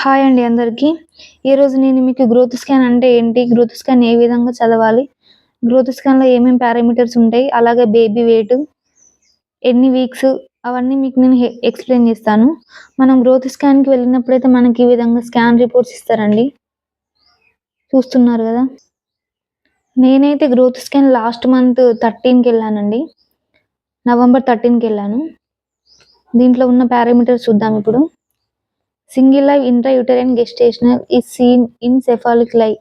Hi అండి అందరికీ. ఈరోజు నేను మీకు గ్రోత్ స్కాన్ అంటే ఏంటి? గ్రోత్ స్కాన్ ఏ విధంగా చదవాలి? గ్రోత్ స్కాన్లో ఏమేమి పారామీటర్స్ ఉంటాయి? అలాగే బేబీ వెయిట్ ఎన్ని వీక్స్ అవన్నీ మీకు నేను ఎక్స్ప్లెయిన్ చేస్తాను. మనం గ్రోత్ స్కాన్కి వెళ్ళినప్పుడైతే మనకి ఈ విధంగా స్కాన్ రిపోర్ట్స్ ఇస్తారండి. చూస్తున్నారు కదా? నేనైతే గ్రోత్ స్కాన్ లాస్ట్ మంత్ థర్టీన్కి వెళ్ళానండి. నవంబర్ థర్టీన్కి వెళ్ళాను. దీంట్లో ఉన్న పారామీటర్స్ చూద్దాం ఇప్పుడు. సింగిల్ లైవ్ ఇంట్రాయూటరైన్ గెస్టేషనల్ ఈ సీన్ ఇన్ సెఫాలిక్ లై.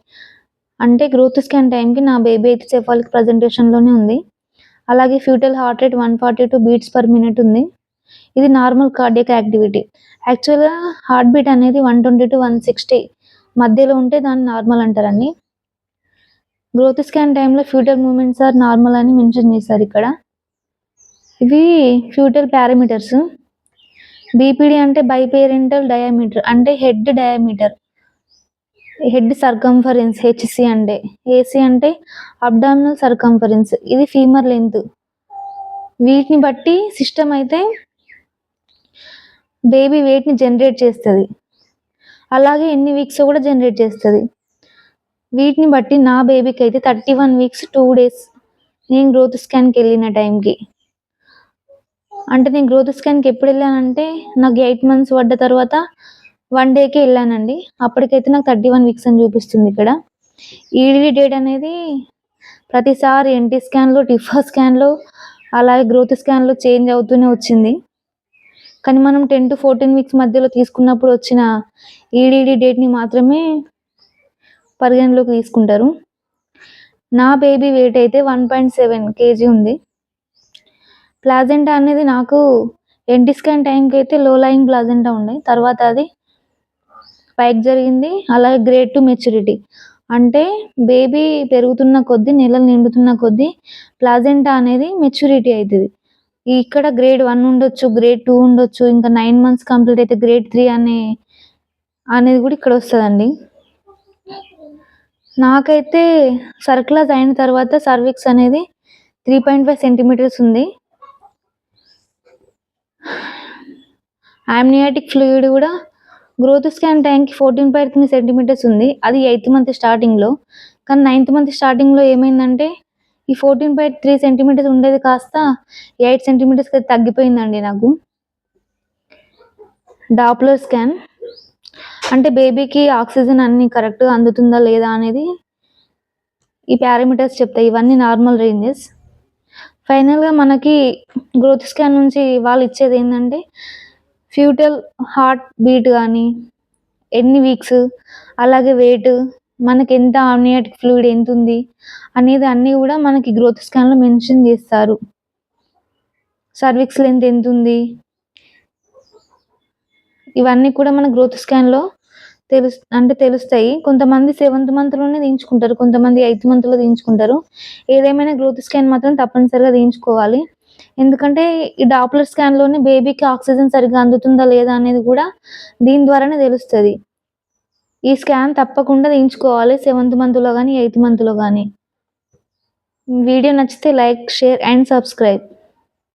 అంటే గ్రోత్ స్కాన్ టైంకి నా బేబీ అయితే సెఫాలిక్ ప్రజెంటేషన్లోనే ఉంది. అలాగే fetal heart rate one forty two beats per minute ఉంది. ఇది నార్మల్ కార్డియక్ యాక్టివిటీ. యాక్చువల్గా హార్ట్ బీట్ అనేది one twenty to one sixty మధ్యలో ఉంటే దాన్ని నార్మల్ అంటారండి. గ్రోత్ స్కాన్ టైంలో ఫ్యూటల్ మూమెంట్స్ ఆర్ నార్మల్ అని మెన్షన్ చేశారు ఇక్కడ. ఇవి ఫ్యూటల్ పారామీటర్స్. బీపీడీ అంటే బైపేరెంటల్ డయామీటర్ అంటే head diameter head circumference HC అంటే. ఏసీ అంటే అబ్డామినల్ సర్కంఫరెన్స్ ఇది ఫీమర్ లెంత్ వీటిని బట్టి సిస్టమ్ అయితే బేబీ వెయిట్ని జనరేట్ చేస్తుంది. అలాగే ఎన్ని వీక్స్ కూడా జనరేట్ చేస్తుంది. వీటిని బట్టి నా బేబీకి అయితే thirty one weeks two days నేను గ్రోత్ స్కాన్కి వెళ్ళిన టైంకి అంటే నేను గ్రోత్ స్కాన్కి ఎప్పుడు వెళ్ళానంటే నాకు ఎయిట్ మంత్స్ పడ్డ తర్వాత వన్ డేకి వెళ్ళానండి. అప్పటికైతే నాకు థర్టీ వన్ వీక్స్ అని చూపిస్తుంది ఇక్కడ. ఈడీ డేట్ అనేది ప్రతిసారి ఎన్టీ స్కాన్లో టిఫా స్కాన్లో అలాగే గ్రోత్ స్కాన్లో చేంజ్ అవుతూనే వచ్చింది. కానీ మనం టెన్ టు ఫోర్టీన్ వీక్స్ మధ్యలో తీసుకున్నప్పుడు వచ్చిన ఈడీడీ డేట్ని మాత్రమే పరిగణలోకి తీసుకుంటారు. నా బేబీ వెయిట్ అయితే వన్ పాయింట్ సెవెన్ కేజీ ఉంది. ప్లాజెంటా అనేది నాకు ఎన్టీ స్కాన్ టైంకి అయితే లో లయింగ్ ప్లాజెంటా ఉండే. తర్వాత అది పైకి జరిగింది. అలాగే గ్రేడ్ టు మెచ్యూరిటీ అంటే బేబీ పెరుగుతున్న కొద్దీ నెలలు నిండుతున్న కొద్దీ ప్లాజెంటా అనేది మెచ్యూరిటీ అవుతుంది ఇక్కడ గ్రేడ్ వన్ ఉండొచ్చు గ్రేడ్ టూ ఉండొచ్చు ఇంకా నైన్ మంత్స్ కంప్లీట్ అయితే గ్రేడ్ త్రీ అనే అనేది కూడా ఇక్కడ వస్తుందండి. నాకైతే సర్క్లాస్ అయిన తర్వాత సర్విక్స్ అనేది త్రీ పాయింట్ ఫైవ్ సెంటీమీటర్స్ ఉంది. ఆమ్నియాటిక్ ఫ్లూయిడ్ కూడా గ్రోత్ స్కాన్ టైంకి ఫోర్టీన్ పాయింట్ త్రీ సెంటీమీటర్స్ ఉంది. అది ఎయిత్ మంత్ స్టార్టింగ్లో కానీ నైన్త్ మంత్ స్టార్టింగ్లో ఏమైందంటే ఈ ఫోర్టీన్ పాయింట్ త్రీ సెంటీమీటర్స్ ఉండేది కాస్త ఎయిట్ సెంటీమీటర్స్కి తగ్గిపోయిందండి నాకు. డాప్లర్ స్కాన్ అంటే బేబీకి ఆక్సిజన్ అన్ని కరెక్ట్గా అందుతుందా లేదా అనేది ఈ పారామీటర్స్ చెప్తాయి. ఇవన్నీ నార్మల్ రేంజెస్ ఫైనల్గా మనకి గ్రోత్ స్కాన్ నుంచి వాళ్ళు ఇచ్చేది ఏంటంటే ఫ్యూటల్ హార్ట్ బీట్ కానీ ఎన్ని వీక్స్ అలాగే వెయిట్ మనకి ఎంత ఆమ్నియాటిక్ ఫ్లూయిడ్ ఎంత ఉంది అనేది అన్నీ కూడా మనకి గ్రోత్ స్కాన్లో మెన్షన్ చేస్తారు. సర్విక్స్ లెంత్ ఎంత ఉంది ఇవన్నీ కూడా మన గ్రోత్ స్కాన్లో తెలు అంటే తెలుస్తాయి. కొంతమంది సెవెంత్ మంత్లోనే తీయించుకుంటారు కొంతమంది ఎయిత్ మంత్లో తీయించుకుంటారు. ఏదేమైనా గ్రోత్ స్కాన్ మాత్రం తప్పనిసరిగా తీయించుకోవాలి. ఎందుకంటే ఈ డాప్లర్ స్కాన్లోనే బేబీకి ఆక్సిజన్ సరిగ్గా అందుతుందా లేదా అనేది కూడా దీని ద్వారానే తెలుస్తుంది. ఈ స్కాన్ తప్పకుండా తీయించుకోవాలి సెవెంత్ మంత్లో కానీ ఎయిత్ మంత్లో కానీ వీడియో నచ్చితే లైక్ షేర్ అండ్ సబ్స్క్రైబ్